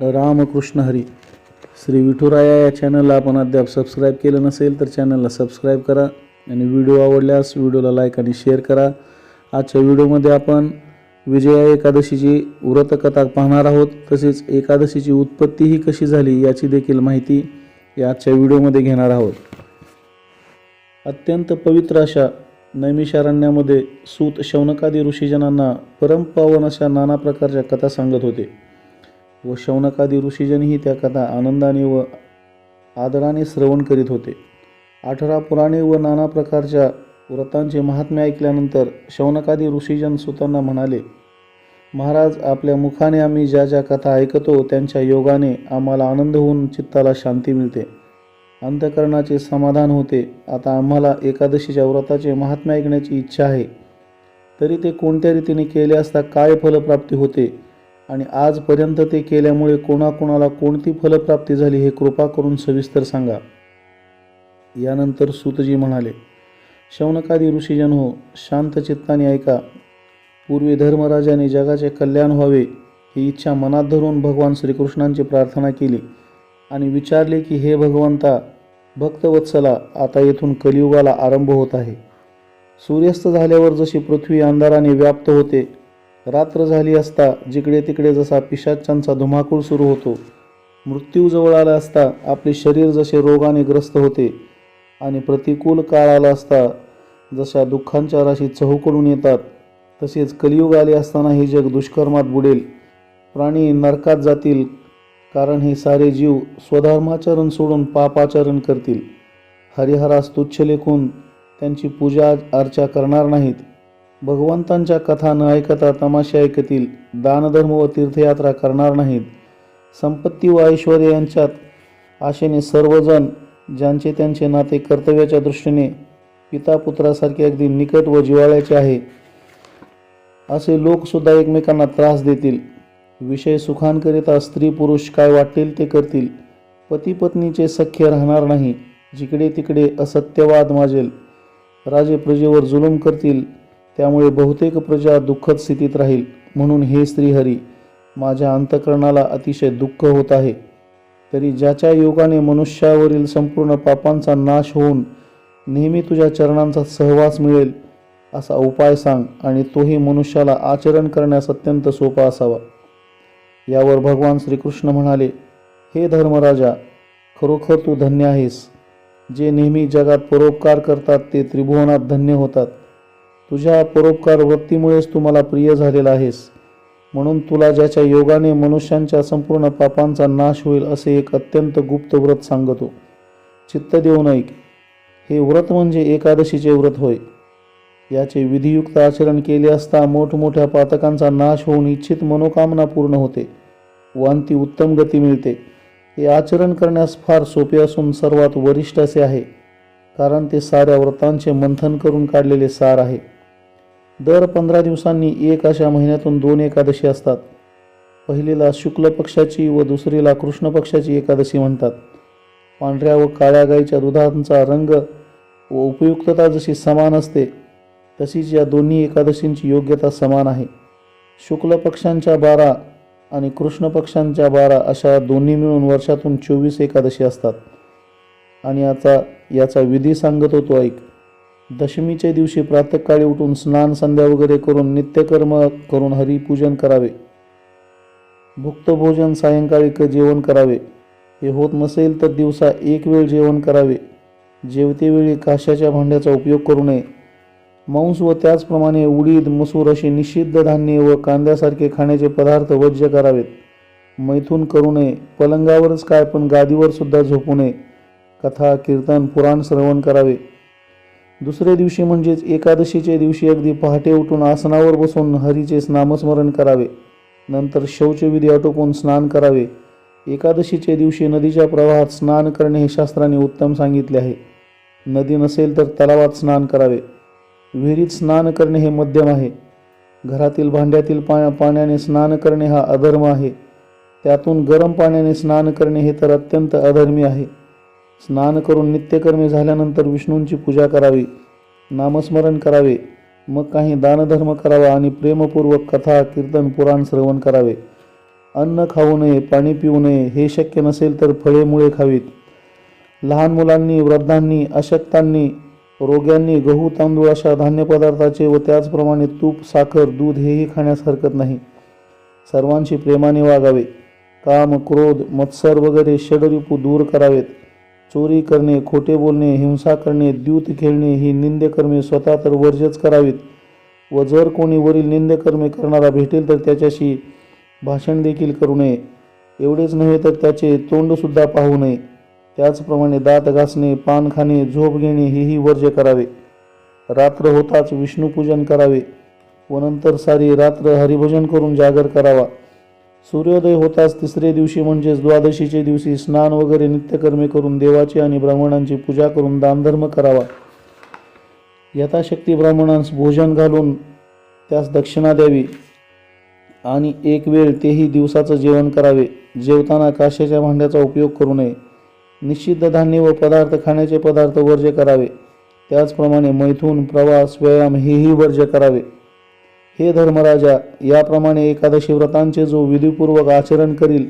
रामकृष्ण हरी. श्री विठुराया या चॅनलला आपण अद्याप सबस्क्राईब केलं नसेल तर चॅनलला सबस्क्राईब करा आणि व्हिडिओ आवडल्यास व्हिडिओला लाईक आणि शेअर करा. आजच्या व्हिडिओमध्ये आपण विजया एकादशीची व्रतकथा पाहणार आहोत. तसेच एकादशीची उत्पत्ती ही कशी झाली याची देखील माहिती या आजच्या व्हिडिओमध्ये घेणार आहोत. अत्यंत पवित्र अशा नैमिषारण्यामध्ये सूत शौनकादी ऋषीजनांना परमपावन अशा नाना प्रकारच्या कथा सांगत होते. व शौनकादी ऋषीजनही त्या कथा आनंदाने व आदराने श्रवण करीत होते. अठरा पुराणे व नाना प्रकारच्या व्रतांचे महात्म्य ऐकल्यानंतर शौनकादी ऋषीजन सुतांना म्हणाले महाराज आपल्या मुखाने आम्ही ज्या ज्या कथा ऐकतो त्यांच्या योगाने आम्हाला आनंद होऊन चित्ताला शांती मिळते. अंतकरणाचे समाधान होते. आता आम्हाला एकादशीच्या व्रताचे महात्म्य ऐकण्याची इच्छा आहे. तरी ते कोणत्या रीतीने केले असता काय फलप्राप्ती होते आणि आजपर्यंत ते केल्यामुळे कोणाकोणाला कोणती फलप्राप्ती झाली हे कृपा करून सविस्तर सांगा. यानंतर सुतजी म्हणाले शौनकादी ऋषीजन हो शांत चित्ताने ऐका. पूर्वी धर्मराजाने जगाचे कल्याण व्हावे ही इच्छा मनात धरून भगवान श्रीकृष्णांची प्रार्थना केली आणि विचारले की हे भगवंता भक्तवत्सला आता येथून कलियुगाला आरंभ होत आहे. सूर्यास्त झाल्यावर जशी पृथ्वी अंधाराने व्याप्त होते रात्र झाली असता जिकडे तिकडे जसा पिशाच्यांचा धुमाकूळ सुरू होतो मृत्यू जवळ आला असता आपले शरीर जसे रोगाने ग्रस्त होते आणि प्रतिकूल काळ आला असता जशा दुःखांच्या राशी चहूकडून येतात तसेच कलियुग आले असताना हे जग दुष्कर्मात बुडेल. प्राणी नरकात जातील कारण हे सारे जीव स्वधर्माचरण सोडून पापाचरण करतील. हरिहरास तुच्छ लेखून त्यांची पूजा अर्चा करणार नाहीत. भगवंतांच्या कथा न ऐकता तमाशे ऐकतील दानधर्म व तीर्थयात्रा करणार नाहीत. संपत्ती व ऐश्वर यांच्यात आशेने सर्वजण ज्यांचे त्यांचे नाते कर्तव्याच्या दृष्टीने पिता पुत्रासारखे अगदी निकट व जिवाळ्याचे आहे असे लोकसुद्धा एकमेकांना त्रास देतील. विषय सुखांकरिता स्त्री पुरुष काय वाटेल ते करतील. पती पत्नीचे सख्य राहणार नाही. जिकडे तिकडे असत्यवाद माजेल. राजे प्रजेवर जुलूम करतील. त्यामुळे बहुतेक प्रजा दुःखद स्थितीत राहील. म्हणून हे श्रीहरी माझ्या अंतकरणाला अतिशय दुःख होत आहे. तरी ज्याच्या योगाने मनुष्यावरील संपूर्ण पापांचा नाश होऊन नेहमी तुझ्या चरणांचा सहवास मिळेल असा उपाय सांग आणि तोही मनुष्याला आचरण करण्यास अत्यंत सोपा असावा. यावर भगवान श्रीकृष्ण म्हणाले हे धर्मराजा खरोखर तू धन्य आहेस. जे नेहमी जगात परोपकार करतात ते त्रिभुवनात धन्य होतात. तुझ्या परोपकार वृत्तीमुळेच तू मला प्रिय झालेला आहेस. म्हणून तुला ज्याच्या योगाने मनुष्यांच्या संपूर्ण पापांचा नाश होईल असे एक अत्यंत गुप्त व्रत सांगतो. चित्त देऊन ऐक. हे व्रत म्हणजे एकादशीचे व्रत होय. याचे विधियुक्त आचरण केले असता मोठमोठ्या पातकांचा नाश होऊन इच्छित मनोकामना पूर्ण होते. वांती उत्तम गती मिळते. हे आचरण करण्यास फार सोपे असून सर्वात वरिष्ठ असे आहे. कारण ते साऱ्या व्रतांचे मंथन करून काढलेले सार आहे. दर पंधरा दिवसांनी एक अशा महिन्यातून दोन एकादशी असतात. पहिलीला शुक्ल पक्षाची व दुसरीला कृष्ण पक्षाची एकादशी म्हणतात. पांढऱ्या व काळ्या गाईच्या दुधांचा रंग व उपयुक्तता जशी समान असते तशीच या दोन्ही एकादशींची योग्यता समान आहे. शुक्ल पक्षांच्या बारा आणि कृष्ण पक्षांच्या बारा अशा दोन्ही मिळून वर्षातून चोवीस एकादशी असतात. आणि आता याचा विधी सांगत होतो ऐक. दशमीच्या दिवशी प्रातःकाळी उठून स्नान संध्या वगैरे करून नित्यकर्म करून हरिपूजन करावे. भुक्तभोजन सायंकाळी क जेवण करावे. हे होत नसेल तर दिवसा एक वेळ जेवण करावे. जेवतेवेळी काशाच्या भांड्याचा उपयोग करू नये. मांस व त्याचप्रमाणे उडीद मसूर अशी निषिद्ध धान्ये व कांद्यासारखे खाण्याचे पदार्थ वज्य करावेत. मैथून करू नये. पलंगावरच काय पण गादीवर सुद्धा झोपू नये. कथा कीर्तन पुराण श्रवण करावे. दुसऱ्या दिवशी म्हणजेच एकादशीच्या दिवशी अगदी पहाटे उठून आसनावर बसून हरीचे नामस्मरण करावे. नंतर शौचविधी आटोपून स्नान करावे. एकादशीच्या दिवशी नदीच्या प्रवाहात स्नान करणे हे शास्त्राने उत्तम सांगितले आहे. नदी नसेल तर तलावात स्नान करावे. विहिरीत स्नान करणे हे मध्यम आहे. घरातील भांड्यातील पा पाण्याने स्नान करणे हा अधर्म आहे. त्यातून गरम पाण्याने स्नान करणे हे तर अत्यंत अधर्मी आहे. स्नान करून नित्यकर्मे झाल्यानंतर विष्णूंची पूजा करावी नामस्मरण करावे मग काही दानधर्म करावा आणि प्रेमपूर्वक कथा कीर्तन पुराण श्रवण करावे. अन्न खाऊ नये पाणी पिऊ नये हे शक्य नसेल तर फळे मुळे खावीत. लहान मुलांनी वृद्धांनी अशक्तांनी रोग्यांनी गहू तांदूळ अशा धान्यपदार्थाचे व त्याचप्रमाणे तूप साखर दूध हेही खाण्यास हरकत नाही. सर्वांशी प्रेमाने वागावे. काम क्रोध मत्सर वगैरे षडरिपू दूर करावेत. चोरी करणे खोटे बोलणे हिंसा करणे द्यूत खेळणे ही निंदकर्मे स्वतः तर वर्जच करावीत व जर कोणी वरील निंदकर्मे करणारा भेटेल तर त्याच्याशी भाषण देखील करू नये. एवढेच नव्हे तर त्याचे तोंडसुद्धा पाहू नये. त्याचप्रमाणे दात घासणे पान खाणे झोप घेणे हेही वर्ज्य करावे. रात्र होताच विष्णुपूजन करावे व नंतर सारी रात्र हरिभजन करून जागर करावा. सूर्योदय होताच तिसरे दिवशी म्हणजेच द्वादशीचे दिवशी स्नान वगैरे नित्यकर्मे करून देवाची आणि ब्राह्मणांची पूजा करून दानधर्म करावा. यथाशक्ती ब्राह्मणांस भोजन घालून त्यास दक्षिणा द्यावी आणि एक वेळ तेही दिवसाचं जेवण करावे. जेवताना काशेच्या भांड्याचा उपयोग करू नये. निश्चित धान्य व पदार्थ खाण्याचे पदार्थ वर्ज्य करावे. त्याचप्रमाणे मैथून प्रवास व्यायाम हेही वर्ज्य करावे. हे धर्मराजा याप्रमाणे एकादशी व्रतांचे जो विधीपूर्वक आचरण करील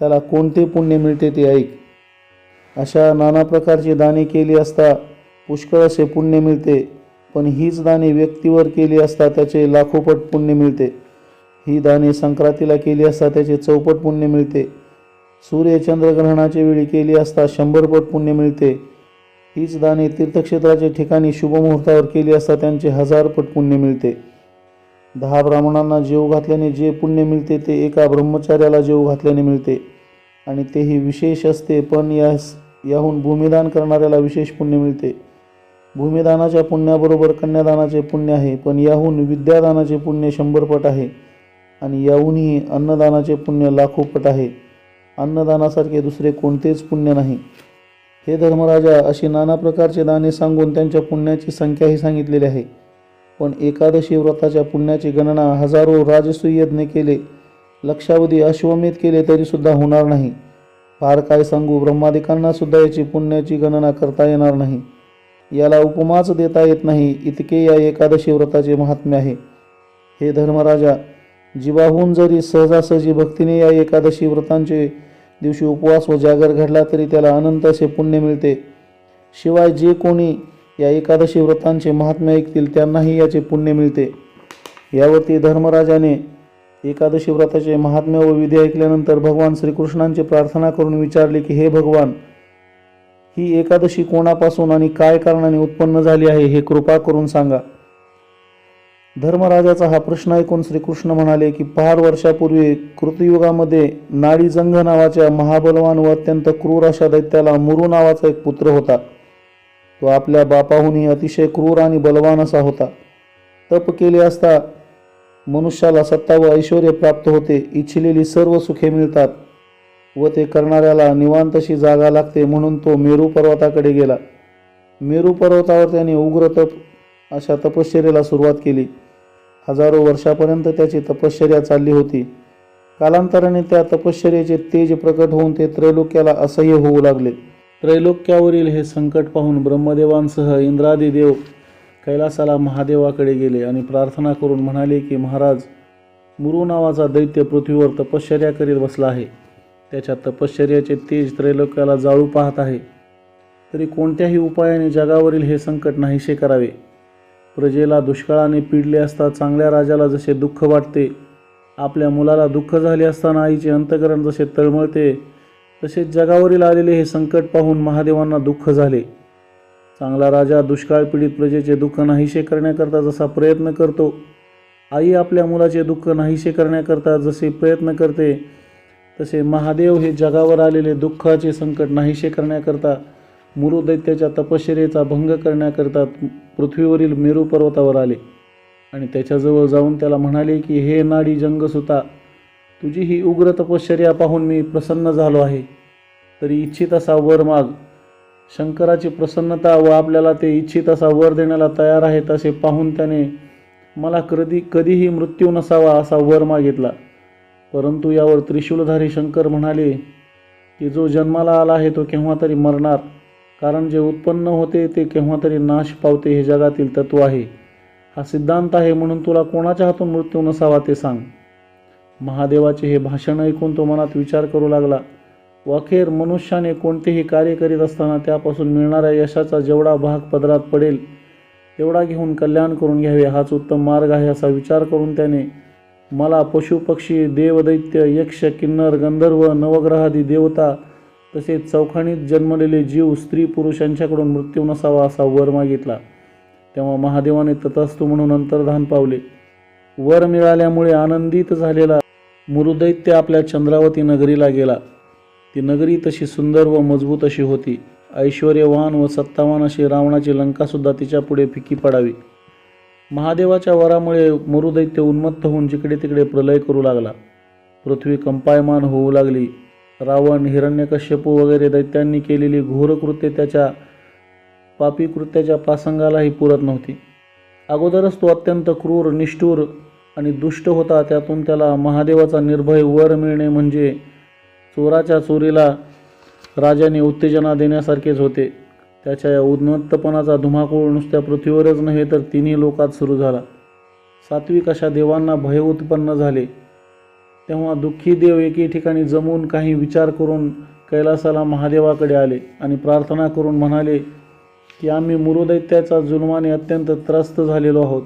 त्याला कोणते पुण्य मिळते ते ऐक. अशा नाना प्रकारची दाने केली असता पुष्कळ असे पुण्य मिळते पण हीच दाने व्यक्तीवर केली असता त्याचे लाखोपट पुण्य मिळते. ही दाने संक्रांतीला केली असता त्याचे चौपट पुण्य मिळते. सूर्यचंद्रग्रहणाच्या वेळी केली असता शंभरपट पुण्य मिळते. हीच दाने तीर्थक्षेत्राच्या ठिकाणी शुभमुहूर्तावर केली असता त्यांचे हजारपट पुण्य मिळते. दहा ब्राह्मणांना जेव घातल्याने जे पुण्य मिळते ते एका ब्रह्मचार्याला जेव घातल्याने मिळते. आणि तेही विशेष असते पण यास याहून भूमिदान करणाऱ्याला विशेष पुण्य मिळते. भूमिदानाच्या पुण्याबरोबर कन्यादानाचे पुण्य आहे पण याहून विद्यादानाचे पुण्य शंभरपट आहे. आणि याहूनही अन्नदानाचे पुण्य लाखोपट आहे. अन्नदानासारखे दुसरे कोणतेच पुण्य नाही. हे धर्मराजा अशी नाना प्रकारचे दाने सांगून त्यांच्या पुण्याची संख्याही सांगितलेली आहे. पण एकादशी व्रताच्या पुण्याची गणना हजारो राजसूय यज्ञ केले लक्षावधी अश्वमेध केले तरीसुद्धा होणार नाही. फार काय सांगू ब्रह्मादिकांना सुद्धा याची पुण्याची गणना करता येणार नाही. याला उपमाच देता येत नाही इतके या एकादशी व्रताचे महात्म्य आहे. हे धर्मराजा जीवाहून जरी सहजासहजी भक्तीने या एकादशी व्रतांचे दिवशी उपवास व जागर घडला तरी त्याला अनंत असे पुण्य मिळते. शिवाय जे कोणी या एकादशी व्रतांचे महात्म्य ऐकतील त्यांनाही याचे पुण्य मिळते. यावरती धर्मराजाने एकादशी व्रताचे महात्म्य व विधी ऐकल्यानंतर भगवान श्रीकृष्णांची प्रार्थना करून विचारले की हे भगवान ही एकादशी कोणापासून आणि काय कारणाने उत्पन्न झाली आहे हे कृपा करून सांगा. धर्मराजाचा हा प्रश्न ऐकून श्रीकृष्ण म्हणाले की फार वर्षापूर्वी कृतयुगामध्ये नाडीजंग नावाच्या महाबलवान व अत्यंत क्रूर अशा दैत्याला मुरू नावाचा एक पुत्र होता. तो आपल्या बापाहूनही अतिशय क्रूर आणि बलवान असा होता. तप केले असता मनुष्याला सत्ता व ऐश्वर प्राप्त होते इच्छिलेली सर्व सुखे मिळतात व ते करणाऱ्याला निवांतशी जागा लागते म्हणून तो मेरू पर्वताकडे गेला. मेरू पर्वतावर त्याने उग्र तप अशा तपश्चर्याला सुरुवात केली. हजारो वर्षापर्यंत त्याची तपश्चर्या चालली होती. कालांतराने त्या तपश्चर्याचे तेज प्रकट होऊन ते त्रैलोक्याला असह्य होऊ लागले. त्रैलोक्यावरील हे संकट पाहून ब्रह्मदेवांसह इंद्रादी देव कैलासाला महादेवाकडे गेले आणि प्रार्थना करून म्हणाले की महाराज मुरू नावाचा दैत्य पृथ्वीवर तपश्चर्या करीत बसला आहे. त्याच्या तपश्चर्याचे तेज त्रैलोक्याला जाळू पाहत आहे. तरी कोणत्याही उपायाने जगावरील हे संकट नाहीसे करावे. प्रजेला दुष्काळाने पिडले असता चांगल्या राजाला जसे दुःख वाटते आपल्या मुलाला दुःख झाले असताना आईचे अंतकरण जसे तळमळते तसेच जगावरील आलेले हे संकट पाहून महादेवांना दुःख झाले. चांगला राजा दुष्काळ पीडित प्रजेचे दुःख नाहीसे करण्याकरता जसा प्रयत्न करतो आई आपल्या मुलाचे दुःख नाहीसे करण्याकरता जसे प्रयत्न करते तसे महादेव हे जगावर आलेले दुःखाचे संकट नाहीसे करण्याकरता मुरुदैत्याच्या तपश्चर्येचा भंग करण्याकरता पृथ्वीवरील मेरू पर्वतावर आले. आणि त्याच्याजवळ जाऊन त्याला म्हणाले की हे नाडी जंगसुता तुझी ही उग्र तपश्चर्या पाहून मी प्रसन्न झालो आहे. तरी इच्छित असा वर माग. शंकराची प्रसन्नता व आपल्याला ते इच्छित असा वर देण्याला तयार आहेत असे पाहून त्याने मला कधी कधीही मृत्यू नसावा असा वर मागितला. परंतु यावर त्रिशूलधारी शंकर म्हणाले की जो जन्माला आला आहे तो केव्हा तरी मरणार. कारण जे उत्पन्न होते ते केव्हा तरी नाश पावते हे जगातील तत्व आहे. हा सिद्धांत आहे म्हणून तुला कोणाच्या हातून मृत्यू नसावा ते सांग. महादेवाचे हे भाषण ऐकून तो मनात विचार करू लागला. वाखेर मनुष्याने कोणतेही कार्य करीत असताना त्यापासून मिळणाऱ्या यशाचा जेवढा भाग पदरात पडेल तेवढा घेऊन कल्याण करून घ्यावे हाच उत्तम मार्ग आहे असा विचार करून त्याने मला पशुपक्षी देवदैत्य यक्ष किन्नर गंधर्व नवग्रहादी देवता तसेच चौखाणीत जन्मलेले जीव स्त्री पुरुष यांच्याकडून मृत्यू नसावा असा वर मागितला. तेव्हा महादेवाने ततस्तू म्हणून अंतर्धान पावले. वर मिळाल्यामुळे आनंदित झालेला मुरुदैत्य आपल्या चंद्रावती नगरीला गेला. ती नगरी तशी सुंदर व मजबूत अशी होती. ऐश्वर्यवान व सत्तावान अशी रावणाची लंकासुद्धा तिच्या पुढे फिकी पडावी. महादेवाच्या वरामुळे मरुदैत्य उन्मत्त होऊन जिकडे तिकडे प्रलय करू लागला. पृथ्वी कंपायमान होऊ लागली. रावण हिरण्यकश्यपू वगैरे दैत्यांनी केलेली घोरकृत्य त्याच्या पापी कृत्याच्या पासंगालाही पुरत नव्हती. अगोदरच तो अत्यंत क्रूर निष्ठुर आणि दुष्ट होता त्यातून त्याला महादेवाचा निर्भय वर मिळणे म्हणजे चोराच्या चोरीला राजाने उत्तेजना देण्यासारखेच होते. त्याच्या या उन्मत्तपणाचा धुमाकूळ नुसत्या पृथ्वीवरच नव्हे तर तिन्ही लोकात सुरू झाला. सात्विक अशा देवांना भय उत्पन्न झाले. तेव्हा दुःखी देव एके ठिकाणी जमून काही विचार करून कैलासाला महादेवाकडे आले आणि प्रार्थना करून म्हणाले की आम्ही मुरुदैत्याचा जुलमाने अत्यंत त्रस्त झालेलो आहोत.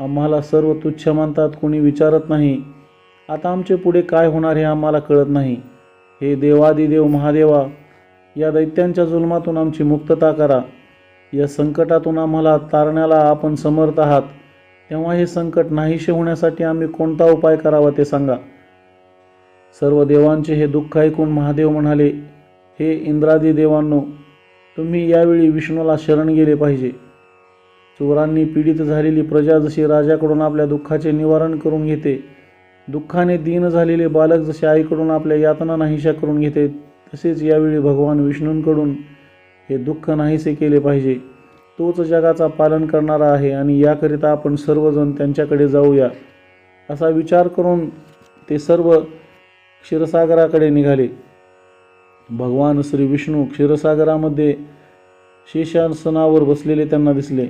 आम्हाला सर्व तुच्छ मानतात कोणी विचारत नाही. आता आमचे पुढे काय होणार हे आम्हाला कळत नाही. हे देवादिदेव महादेवा या दैत्यांच्या जुलमातून आमची मुक्तता करा. या संकटातून आम्हाला तारण्याला आपण समर्थ आहात. तेव्हा हे संकट नाहीसे होण्यासाठी आम्ही कोणता उपाय करावा ते सांगा. सर्व देवांचे हे दुःख ऐकून महादेव म्हणाले हे इंद्रादी देवांनो तुम्ही यावेळी विष्णूला शरण गेले पाहिजे. चोरांनी पीडित झालेली प्रजा जशी राजाकडून आपल्या दुःखाचे निवारण करून घेते दुःखाने दीन झालेले बालक जसे आईकडून आपल्या यातना नाहीशा करून घेते तसेच यावेळी भगवान विष्णूंकडून हे दुःख नाहीसे केले पाहिजे. तोच जगाचा पालन करणारा आहे आणि याकरिता आपण सर्वजण त्यांच्याकडे जाऊया असा विचार करून ते सर्व क्षीरसागराकडे निघाले. भगवान श्री विष्णू क्षीरसागरामध्ये शेषासनावर बसलेले त्यांना दिसले.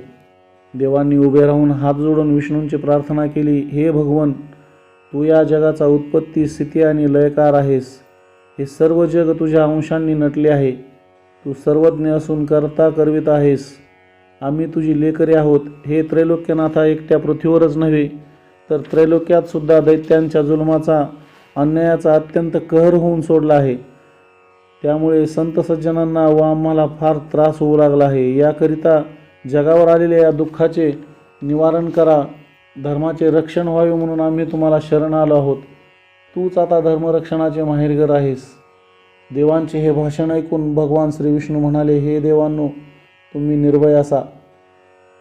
देवांनी उभे राहून हात जोडून विष्णूंची प्रार्थना केली हे भगवन तू या जगाचा उत्पत्ती स्थिती आणि लयकार आहेस. हे सर्व जग तुझ्या अंशांनी नटले आहे. तू सर्वज्ञ असून करता करवित आहेस. आम्ही तुझी लेकरे आहोत. हे त्रैलोक्यनाथा एकट्या पृथ्वीवरच नव्हे तर त्रैलोक्यात सुद्धा दैत्यांच्या जुलमाचा अन्यायाचा अत्यंत कहर होऊन सोडला आहे. त्यामुळे संत सज्जनांना व आम्हाला फार त्रास होऊ लागला आहे. याकरिता जगावर आलेल्या या दुःखाचे निवारण करा. धर्माचे रक्षण व्हावे म्हणून आम्ही तुम्हाला शरण आलो आहोत. तूच आता धर्मरक्षणाचे माहेरघर आहेस. देवांचे हे भाषण ऐकून भगवान श्री विष्णू म्हणाले हे देवांनो तुम्ही निर्भय असा.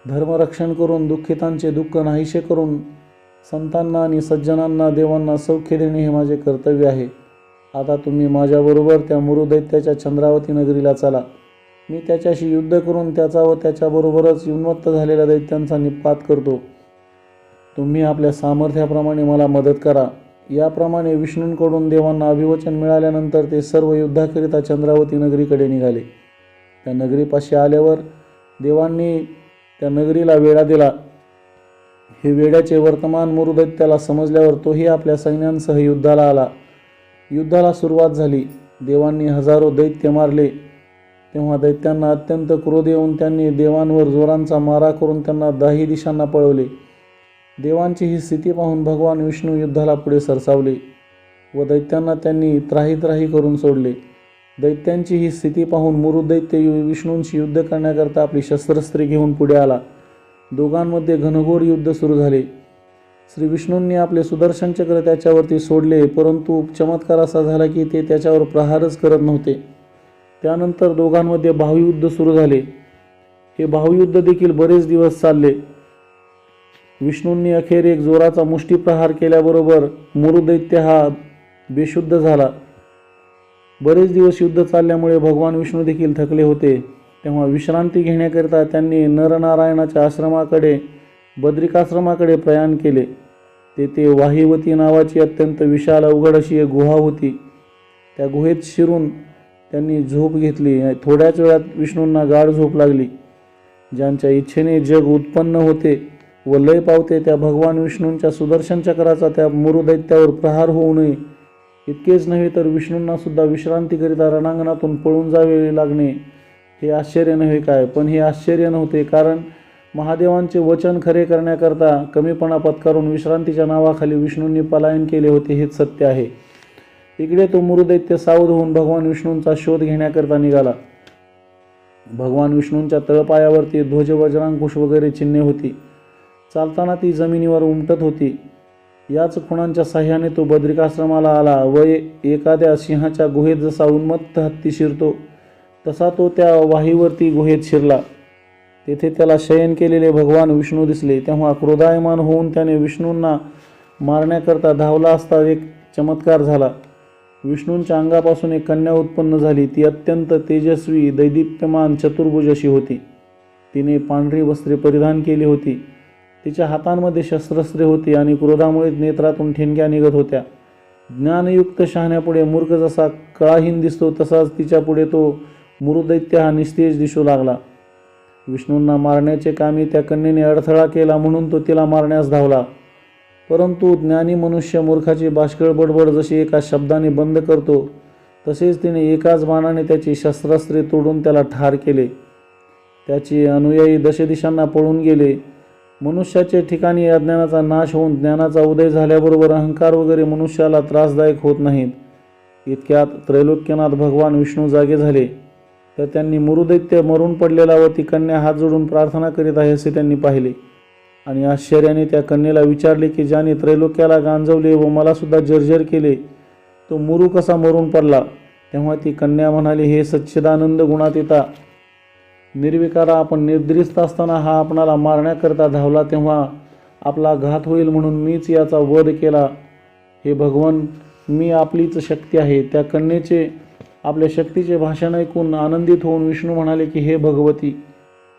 धर्मरक्षण करून दुःखितांचे दुःख नाहीसे करून संतांना आणि सज्जनांना देवांना सौख्य देणे हे माझे कर्तव्य आहे. आता तुम्ही माझ्याबरोबर त्या मुरुदैत्याच्या चंद्रावती नगरीला चला. मी त्याच्याशी युद्ध करून त्याचा व त्याच्याबरोबरच उन्मत्त झालेल्या दैत्यांचा निपात करतो. तुम्ही आपल्या सामर्थ्याप्रमाणे मला मदत करा. याप्रमाणे विष्णूंकडून देवांना अभिवचन मिळाल्यानंतर ते सर्व युद्धाकरिता चंद्रावती नगरीकडे निघाले. त्या नगरीपाशी आल्यावर देवांनी त्या नगरीला वेढा दिला. हे वेड्याचे वर्तमान मुरुदैत्याला समजल्यावर तोही आपल्या सैन्यांसह युद्धाला आला. युद्धाला सुरुवात झाली. देवांनी हजारो दैत्य मारले. तेव्हा दैत्यांना अत्यंत क्रोध येऊन त्यांनी देवांवर जोरांचा मारा करून त्यांना दाही दिशांना पळवले. देवांची ही स्थिती पाहून भगवान विष्णू युद्धाला पुढे सरसावले व दैत्यांना त्यांनी त्राही त्राही करून सोडले. दैत्यांची ही स्थिती पाहून मुरुदैत्य यु- विष्णूंशी युद्ध करण्याकरता आपली शस्त्रस्त्रे घेऊन पुढे आला. दोघांमध्ये घनघोर युद्ध सुरू झाले. श्री विष्णूंनी आपले सुदर्शन चक्र त्याच्यावरती सोडले परंतु चमत्कार असा झाला की ते त्याच्यावर प्रहारच करत नव्हते. त्यानंतर दोघांमध्ये भावयुद्ध सुरू झाले. हे भावयुद्ध देखील बरेच दिवस चालले. विष्णूंनी अखेर एक जोराचा मुष्टीप्रहार केल्याबरोबर मुरुदैत्य हा बेशुद्ध झाला. बरेच दिवस युद्ध चालल्यामुळे भगवान विष्णू देखील थकले होते. तेव्हा विश्रांती घेण्याकरिता त्यांनी नरनारायणाच्या आश्रमाकडे बद्रिकाश्रमाकडे प्रयाण केले. तेथे वाहिवती नावाची अत्यंत विशाल अवघड अशी एक गुहा होती. त्या गुहेत शिरून त्यांनी झोप घेतली. थोड्याच वेळात विष्णूंना गाढ झोप लागली. ज्यांच्या इच्छेने जग उत्पन्न होते व लय पावते त्या भगवान विष्णूंच्या सुदर्शन चक्राचा त्या मुरुदैत्यावर प्रहार होऊ नये. इतकेच नव्हे तर विष्णूंना सुद्धा विश्रांतीकरिता रणांगणातून पळून जावे लागणे. हे आश्चर्य नव्हे काय? पण हे आश्चर्य नव्हते कारण महादेवांचे वचन खरे करण्याकरता कमीपणा पत्करून विश्रांतीच्या नावाखाली विष्णूंनी पलायन केले होते हेच सत्य आहे. तिकडे तो मुरुदैत्य सावध होऊन भगवान विष्णूंचा शोध घेण्याकरता निघाला. भगवान विष्णूंच्या तळपायावरती ध्वज वज्रांकुश वगैरे चिन्हे होती. चालताना ती जमिनीवर उमटत होती. याच खुणांच्या साह्याने तो बद्रिकाश्रमाला आला. व ए- एखाद्या सिंहाच्या गुहेत जसा उन्मत्त हत्ती शिरतो तसा तो त्या वाहीवरती गुहेत शिरला. तेथे त्याला शयन केलेले भगवान विष्णू दिसले. तेव्हा क्रोधायमान होऊन त्याने विष्णूंना मारण्याकरता धावला असता एक चमत्कार झाला. विष्णूंच्या अंगापासून एक कन्या उत्पन्न झाली. ती अत्यंत तेजस्वी दैदिप्यमान चतुर्भुज अशी होती. तिने पांढरी वस्त्रे परिधान केली होती. तिच्या हातांमध्ये शस्त्रस्त्रे होती आणि क्रोधामुळे नेत्रातून ठिणग्या निघत होत्या. ज्ञानयुक्त शहाण्यापुढे मूर्ख जसा कळाहीन दिसतो तसाच तिच्यापुढे तो मुरुदैत्य हा निस्तेज दिसू लागला. विष्णूंना मारण्याचे कामी त्या कन्येने अडथळा केला म्हणून तो तिला मारण्यास धावला. परंतु ज्ञानी मनुष्य मूर्खाची बाष्कळ बडबड जशी एका शब्दाने बंद करतो तसेच तिने एकाच बाणाने त्याची शस्त्रास्त्रे तोडून त्याला ठार केले. त्याची अनुयायी दशदिशांना पळून गेले. मनुष्याचे ठिकाणी अज्ञानाचा नाश होऊन ज्ञानाचा उदय झाल्याबरोबर अहंकार वगैरे मनुष्याला त्रासदायक होत नाहीत. इतक्यात त्रैलोक्यनाथ भगवान विष्णू जागे झाले. तर त्यांनी मुरुदैत्य मरून पडलेला व ती कन्या हात जोडून प्रार्थना करीत आहे असे त्यांनी पाहिले. आणि आश्चर्याने त्या कन्येला विचारले की ज्याने त्रैलोक्याला गांजवले व मला सुद्धा जर्जर केले. तो मुरू कसा मरून पडला? तेव्हा ती कन्या म्हणाली हे सच्चिदानंद गुणात येता. निर्विकारा आपण निर्द्रिस्त असताना हा आपणाला मारण्याकरता धावला तेव्हा आपला घात होईल म्हणून मीच याचा वध केला. हे भगवान मी आपलीच शक्ती आहे. त्या कन्येचे आपल्या शक्तीचे भाषण ऐकून आनंदित होऊन विष्णू म्हणाले की हे भगवती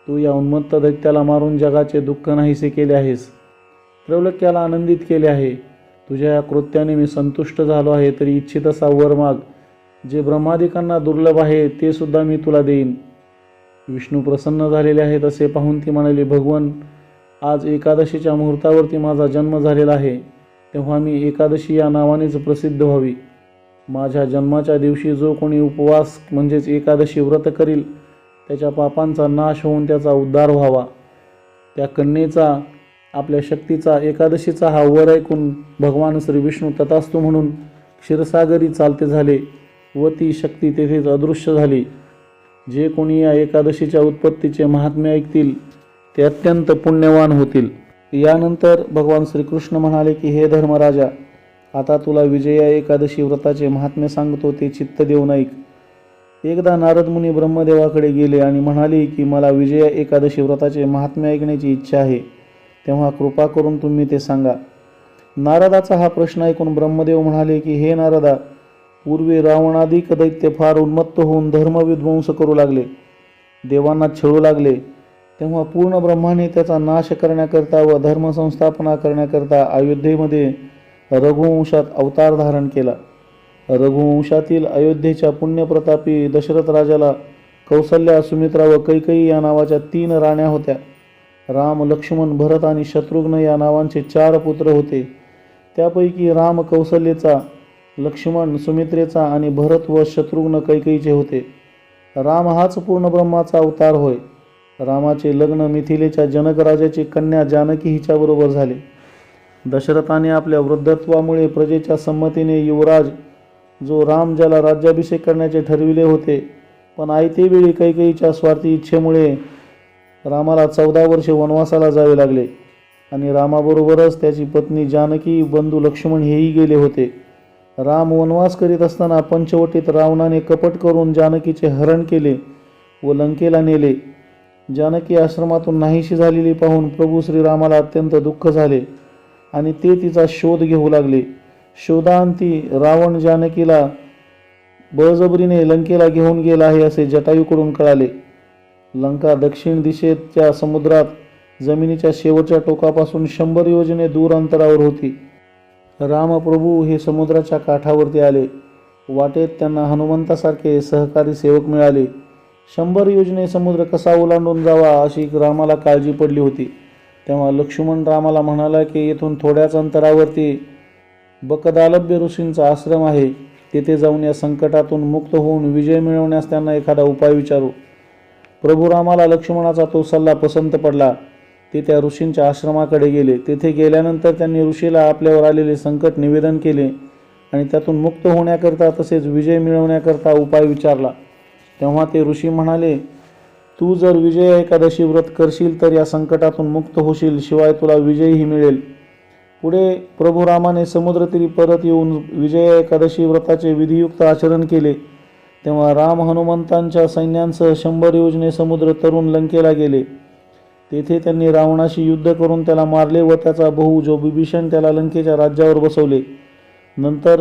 तू या उन्मत्त दैत्याला मारून जगाचे दुःख नाहीसे केले आहेस. त्रैलोक्याला आनंदित केले आहे. तुझ्या या कृत्याने मी संतुष्ट झालो आहे तरी इच्छित असा वर माग. जे ब्रह्मादिकांना दुर्लभ आहे ते सुद्धा मी तुला देईन. विष्णू प्रसन्न झालेले आहेत असे पाहून ती म्हणाली भगवन आज एकादशीच्या मुहूर्तावरती माझा जन्म झालेला आहे. तेव्हा मी एकादशी या नावानेच प्रसिद्ध व्हावी. माझ्या जन्माच्या दिवशी जो कोणी उपवास म्हणजेच एकादशी व्रत करील त्याच्या पापांचा नाश होऊन त्याचा उद्धार व्हावा. त्या कन्येचा आपल्या शक्तीचा एकादशीचा हा वर ऐकून भगवान श्री विष्णू तथास्तु म्हणून क्षीरसागरी चालते झाले व ती शक्ती तेथेच अदृश्य झाली. जे कोणी या एकादशीच्या उत्पत्तीचे महात्म्य ऐकतील ते अत्यंत पुण्यवान होतील. यानंतर भगवान श्रीकृष्ण म्हणाले की हे धर्मराजा आता तुला विजया एकादशी व्रताचे महात्म्य सांगतो ते चित्त देऊन ऐक. एकदा नारद मुनी ब्रह्मदेवाकडे गेले आणि म्हणाले की मला विजया एकादशी व्रताचे महात्म्य ऐकण्याची इच्छा आहे. तेव्हा कृपा करून तुम्ही ते सांगा. नारदाचा हा प्रश्न ऐकून ब्रह्मदेव म्हणाले की हे नारदा पूर्वी रावणाधिक दैत्य फार उन्मत्त होऊन धर्मविध्वंस करू लागले. देवांना छळू लागले. तेव्हा पूर्ण ब्रह्माने त्याचा नाश करण्याकरता व धर्मसंस्थापना करण्याकरता अयोध्येमध्ये रघुवंशात अवतार धारण केला. रघुवंशातील अयोध्येच्या पुण्यप्रतापी दशरथ राजाला कौसल्या सुमित्रा व कैकई या नावाच्या तीन राण्या होत्या. राम लक्ष्मण भरत आणि शत्रुघ्न या नावांचे चार पुत्र होते. त्यापैकी राम कौसल्येचा लक्ष्मण सुमित्रेचा आणि भरत व शत्रुघ्न कैकईचे होते. राम हाच पूर्ण ब्रह्माचा अवतार होय. रामाचे लग्न मिथिलेच्या जनक राजाची कन्या जानकी हिच्याबरोबर झाले. दशरथाने आपल्या वृद्धत्वामुळे प्रजेच्या संमतीने युवराज जो राम ज्याला राज्याभिषेक करण्याचे ठरविले होते पण आयते वेळी कैकेयीच्या स्वार्थी इच्छेमुळे रामाला चौदा वर्षे वनवासाला जावे लागले. आणि रामाबरोबरच त्याची पत्नी जानकी बंधू लक्ष्मण हेही गेले होते. राम वनवास करीत असताना पंचवटीत रावणाने कपट करून जानकीचे हरण केले व लंकेला नेले. जानकी आश्रमातून नाहीशी झालेली पाहून प्रभू श्रीरामाला अत्यंत दुःख झाले आणि ते तिचा शोध घेऊ लागले. शोधांती रावण जानकीला बळजबरीने लंकेला घेऊन गेला आहे असे जटायूकडून कळाले. लंका दक्षिण दिशेच्या समुद्रात जमिनीच्या शेवटच्या टोकापासून शंभर योजने दूर अंतरावर होती. रामप्रभू हे समुद्राच्या काठावरती आले. वाटेत त्यांना हनुमंतासारखे सहकारी सेवक मिळाले. शंभर योजने समुद्र कसा ओलांडून जावा अशी रामाला काळजी पडली होती. तेव्हा लक्ष्मण रामाला म्हणाला की येथून थोड्याच अंतरावरती बकदालभ्य ऋषींचा आश्रम आहे. तेथे जाऊन या संकटातून मुक्त होऊन विजय मिळवण्यास त्यांना एखादा उपाय विचारू. प्रभू रामाला लक्ष्मणाचा तो सल्ला पसंत पडला. ते त्या ऋषींच्या आश्रमाकडे गेले. तेथे गेल्यानंतर त्यांनी ऋषीला आपल्यावर आलेले संकट निवेदन केले आणि त्यातून मुक्त होण्याकरता तसेच विजय मिळवण्याकरता उपाय विचारला. तेव्हा ते ऋषी म्हणाले तू जर विजय एकादशी व्रत करशील तर या संकटातून मुक्त होशील. शिवाय तुला विजयही मिळेल. पुढे प्रभू रामाने समुद्रतीरी परत येऊन विजय एकादशी व्रताचे विधियुक्त आचरण केले. तेव्हा राम हनुमंतांच्या सैन्यांसह शंभर योजने समुद्र तरुण लंकेला गेले. तेथे त्यांनी रावणाशी युद्ध करून त्याला मारले व त्याचा बहु जो बिभीषण त्याला लंकेच्या राज्यावर बसवले. नंतर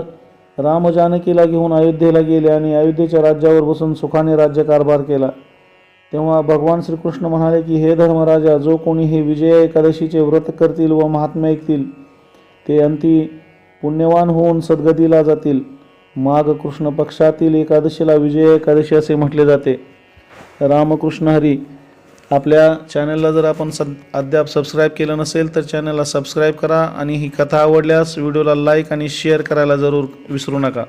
राम जानकीला घेऊन अयोध्येला गेले आणि अयोध्येच्या राज्यावर बसून सुखाने राज्यकारभार केला. तेव्हा भगवान श्रीकृष्ण म्हणाले की हे धर्मराजा जो कोणी हे विजय एकादशीचे व्रत करतील व महात्मा ऐकतील ते अंती पुण्यवान होऊन सद्गतीला जातील. माघ कृष्ण पक्षातील एकादशीला विजय एकादशी असे म्हटले जाते. रामकृष्ण हरी आपल्या चॅनलला जर आपण सद अद्याप सबस्क्राईब केलं नसेल तर चॅनलला सबस्क्राईब करा आणि ही कथा आवडल्यास व्हिडिओला लाईक आणि शेअर करायला जरूर विसरू नका.